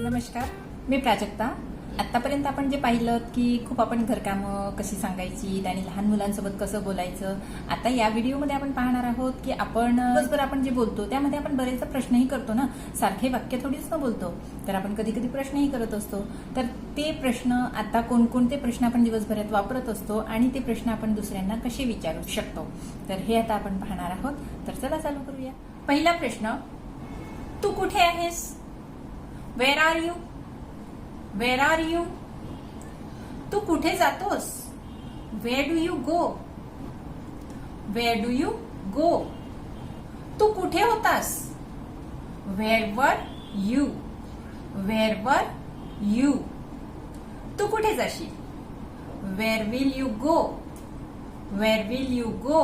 नमस्कार मी प्राजक्ता. आत्तापर्यंत आपण जे पाहिलं की खूप आपण घरकामं कशी सांगायची आणि लहान मुलांसोबत कसं बोलायचं आता या व्हिडिओमध्ये आपण पाहणार आहोत की आपण दिवसभर आपण जे बोलतो त्यामध्ये आपण बरेचदा प्रश्नही करतो ना. सारखे वाक्य थोडीच न बोलतो. तर आपण कधी कधी प्रश्नही करत असतो. तर ते प्रश्न आता कोणकोणते प्रश्न आपण दिवसभरात वापरत असतो आणि ते प्रश्न आपण दुसऱ्यांना कसे विचारू शकतो? तर हे आता आपण पाहणार आहोत. तर चला चालू करूया. पहिला प्रश्न तू कुठे आहेस? Where are you where are you तू कुठे जातोस? Where do you go where do you go तू कुठे होतास? Where were you where were you तू कुठे जाशील? Where will you go where will you go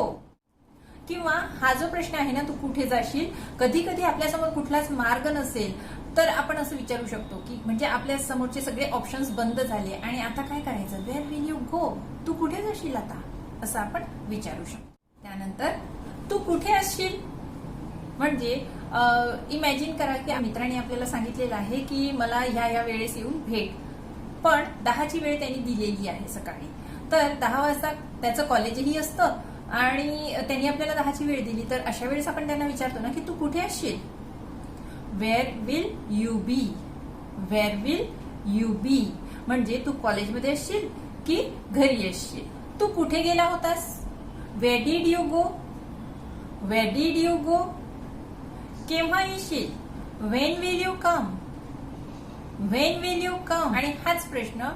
किंवा हा जो प्रश्न आहे ना तू कुठे जाशील? कधी कधी आपल्यासमोर कुठलाच मार्ग नसेल तर आपण असं विचारू शकतो की म्हणजे आपल्या समोरचे सगळे ऑप्शन्स बंद झाले आणि आता काय करायचं? वेअर विल यू गो तू कुठे जाशील आता? असं आपण विचारू शकतो. त्यानंतर तू कुठे असशील? म्हणजे इमॅजिन करा की मित्रांनी आपल्याला सांगितलेलं आहे की मला ह्या या वेळेस येऊन भेट. पण दहाची वेळ त्यांनी दिलेली आहे सकाळी. तर दहा वाजता त्याचं कॉलेजही असतं. आणि त्यांनी आपल्याला दहाची वेळ दिली. तर अशा वेळेस आपण त्यांना विचारतो ना की तू कुठे असशील? Where will you be where will you be म्हणजे तू कॉलेजमध्ये असशील की घरी असशील? तू कुठे गेला होतास? Where did you go where did you go केव्हा येशील? When will you come when will you come आणि हाच प्रश्न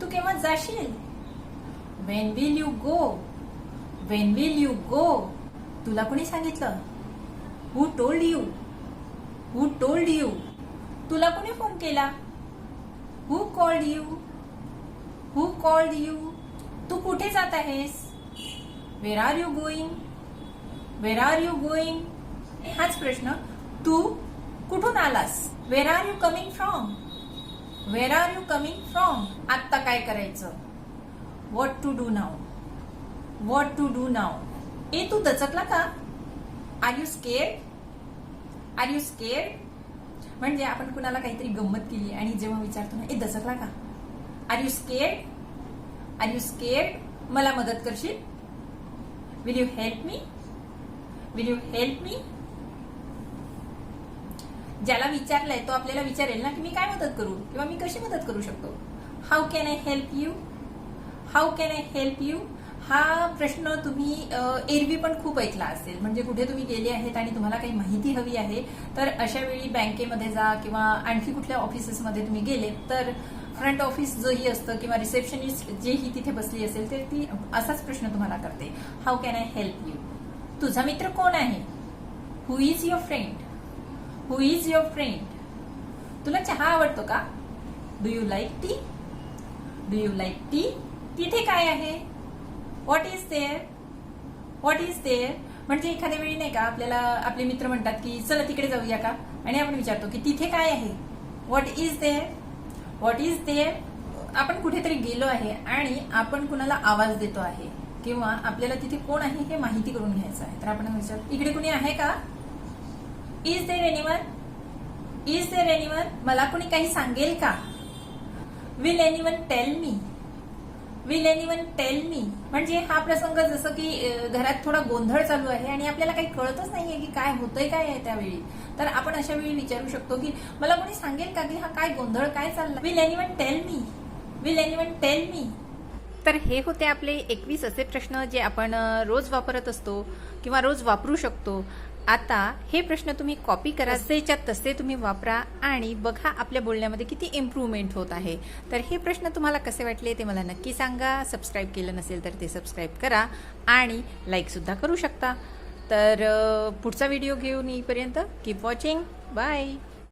तू केव्हा जाशील? When will you go when will you go तुला कोणी सांगितलं? Who told you who told you तुला कोणी फोन केला? Who called you who called you तू कुठे जात आहेस? Where are you going where are you going हाच प्रश्न. तू कुठून आलास? Where are you coming from where are you coming from आत्ता काय करायचं? What to do now what to do now ए तू दचकला का? Are you scare are you scare म्हणजे आपण कुणाला काहीतरी गंमत केली आणि जेव्हा विचारतो ना ए दचकला का? Are you scare are you scare मला मदत करशील? Will you help me will you help me ज्याला विचारलंय तो आपल्याला विचारेल ना की मी काय मदत करू? किंवा मी कशी मदत करू शकतो? How can I help you how can I help you हा प्रश्न तुम्ही एरवी पण खूप ऐकला असेल. म्हणजे कुठे तुम्ही गेले आहेत आणि तुम्हाला काही माहिती हवी आहे तर अशा वेळी बँकेमध्ये जा किंवा आणखी कुठल्या ऑफिसेसमध्ये तुम्ही गेले तर फ्रंट ऑफिस जोही असतं किंवा रिसेप्शनिस्ट जेही तिथे बसली असेल तर ती असाच प्रश्न तुम्हाला करते. How can I help you तुझा मित्र कोण आहे? Who is your friend who is your friend तुला चहा आवडतो का? Do you like tea do you like tea तिथे काय आहे? What is there what is there म्हणजे एखाद्या वेळी नाही का आपल्याला आपले मित्र म्हणतात की चला तिकडे जाऊया का? आणि आपण विचारतो की तिथे काय आहे? What is there what is there आपण कुठेतरी गेलो आहे आणि आपण कुणाला आवाज देतो आहे किंवा आपल्याला तिथे कोण आहे हे माहिती करून घ्यायचं आहे. तर आपण विचार इकडे कुणी आहे का? Is there anyone is there anyone मला कुणी काही सांगेल का? Will anyone tell me will anyone tell me म्हणजे हा प्रसंग जसं की घरात थोडा गोंधळ चालू आहे आणि आपल्याला काही कळतच नाहीये की काय होतंय काय आहे त्यावेळी. तर आपण अशा वेळी विचारू शकतो की मला कोणी सांगेल का की हा काय गोंधळ काय चालला? Will anyone tell me will anyone tell me तर हे होते आपले एकवीस असे प्रश्न जे आपण रोज वापरत असतो किंवा रोज वापरू शकतो. आता हे प्रश्न तुम्ही कॉपी करा तसेच्या तसे तुम्ही वापरा आणि बघा आपल्या बोलण्यामध्ये किती इम्प्रूव्हमेंट होत आहे. तर हे प्रश्न तुम्हाला कसे वाटले ते मला नक्की सांगा. सबस्क्राईब केलं नसेल तर ते सबस्क्राईब करा आणि लाईकसुद्धा करू शकता. तर पुढचा व्हिडिओ घेऊन येईपर्यंत कीप वॉचिंग बाय